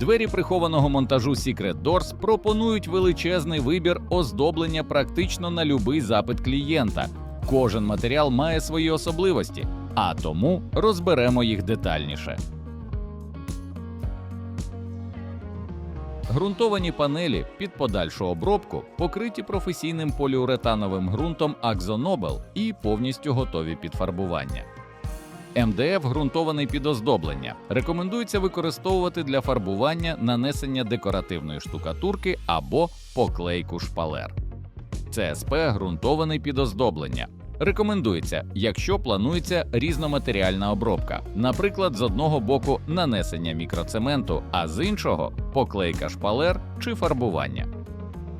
Двері прихованого монтажу Secret Doors пропонують величезний вибір оздоблення практично на любий запит клієнта. Кожен матеріал має свої особливості, а тому розберемо їх детальніше. Ґрунтовані панелі під подальшу обробку покриті професійним поліуретановим ґрунтом Axonobel і повністю готові під фарбування. МДФ ґрунтований під оздоблення. Рекомендується використовувати для фарбування нанесення декоративної штукатурки або поклейку шпалер. ЦСП ґрунтований під оздоблення. Рекомендується, якщо планується різноматеріальна обробка, наприклад, з одного боку нанесення мікроцементу, а з іншого поклейка шпалер чи фарбування.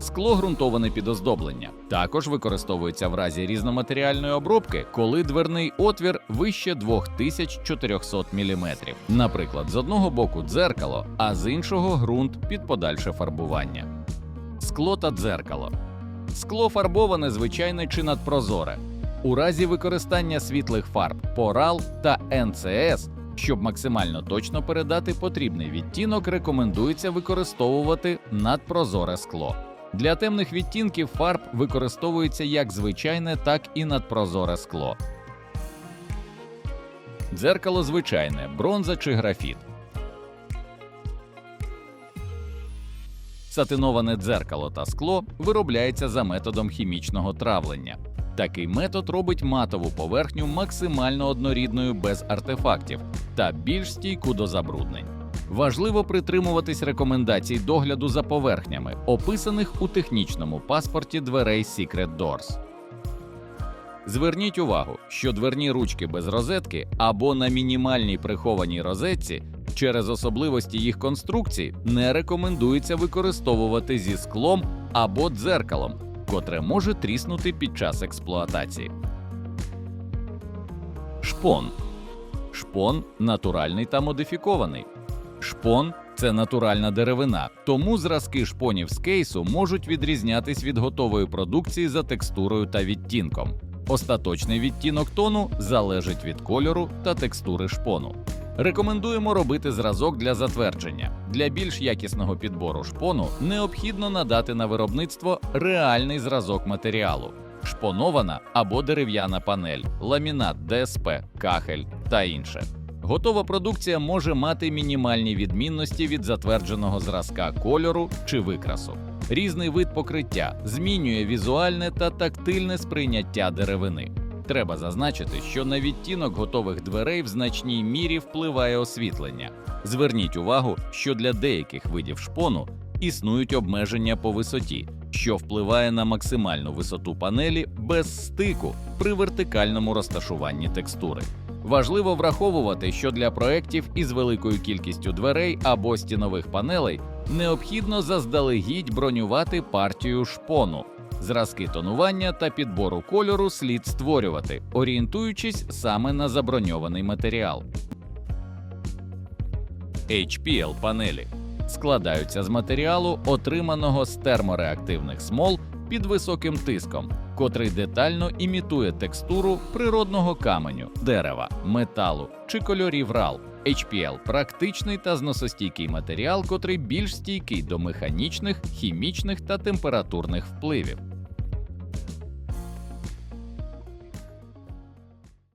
Скло ґрунтоване під оздоблення також використовується в разі різноматеріальної обробки, коли дверний отвір вище 2400 мм. Наприклад, з одного боку дзеркало, а з іншого ґрунт під подальше фарбування. Скло та дзеркало. Скло фарбоване звичайне чи надпрозоре. У разі використання світлих фарб Poral та NCS, щоб максимально точно передати потрібний відтінок, рекомендується використовувати надпрозоре скло. Для темних відтінків фарб використовується як звичайне, так і надпрозоре скло. Дзеркало звичайне, бронза чи графіт. Сатиноване дзеркало та скло виробляється за методом хімічного травлення. Такий метод робить матову поверхню максимально однорідною без артефактів та більш стійку до забруднень. Важливо притримуватись рекомендацій догляду за поверхнями, описаних у технічному паспорті дверей Secret Doors. Зверніть увагу, що дверні ручки без розетки або на мінімальній прихованій розетці через особливості їх конструкції не рекомендується використовувати зі склом або дзеркалом, котре може тріснути під час експлуатації. Шпон. Шпон натуральний та модифікований. Шпон це натуральна деревина, тому зразки шпонів з кейсу можуть відрізнятись від готової продукції за текстурою та відтінком. Остаточний відтінок тону залежить від кольору та текстури шпону. Рекомендуємо робити зразок для затвердження. Для більш якісного підбору шпону необхідно надати на виробництво реальний зразок матеріалу, шпонована або дерев'яна панель, ламінат ДСП, кахель та інше. Готова продукція може мати мінімальні відмінності від затвердженого зразка кольору чи викрасу. Різний вид покриття змінює візуальне та тактильне сприйняття деревини. Треба зазначити, що на відтінок готових дверей в значній мірі впливає освітлення. Зверніть увагу, що для деяких видів шпону існують обмеження по висоті, що впливає на максимальну висоту панелі без стику при вертикальному розташуванні текстури. Важливо враховувати, що для проєктів із великою кількістю дверей або стінових панелей необхідно заздалегідь бронювати партію шпону. Зразки тонування та підбору кольору слід створювати, орієнтуючись саме на заброньований матеріал. HPL панелі складаються з матеріалу, отриманого з термореактивних смол під високим тиском, котрий детально імітує текстуру природного каменю, дерева, металу чи кольорів рал. HPL – практичний та зносостійкий матеріал, котрий більш стійкий до механічних, хімічних та температурних впливів.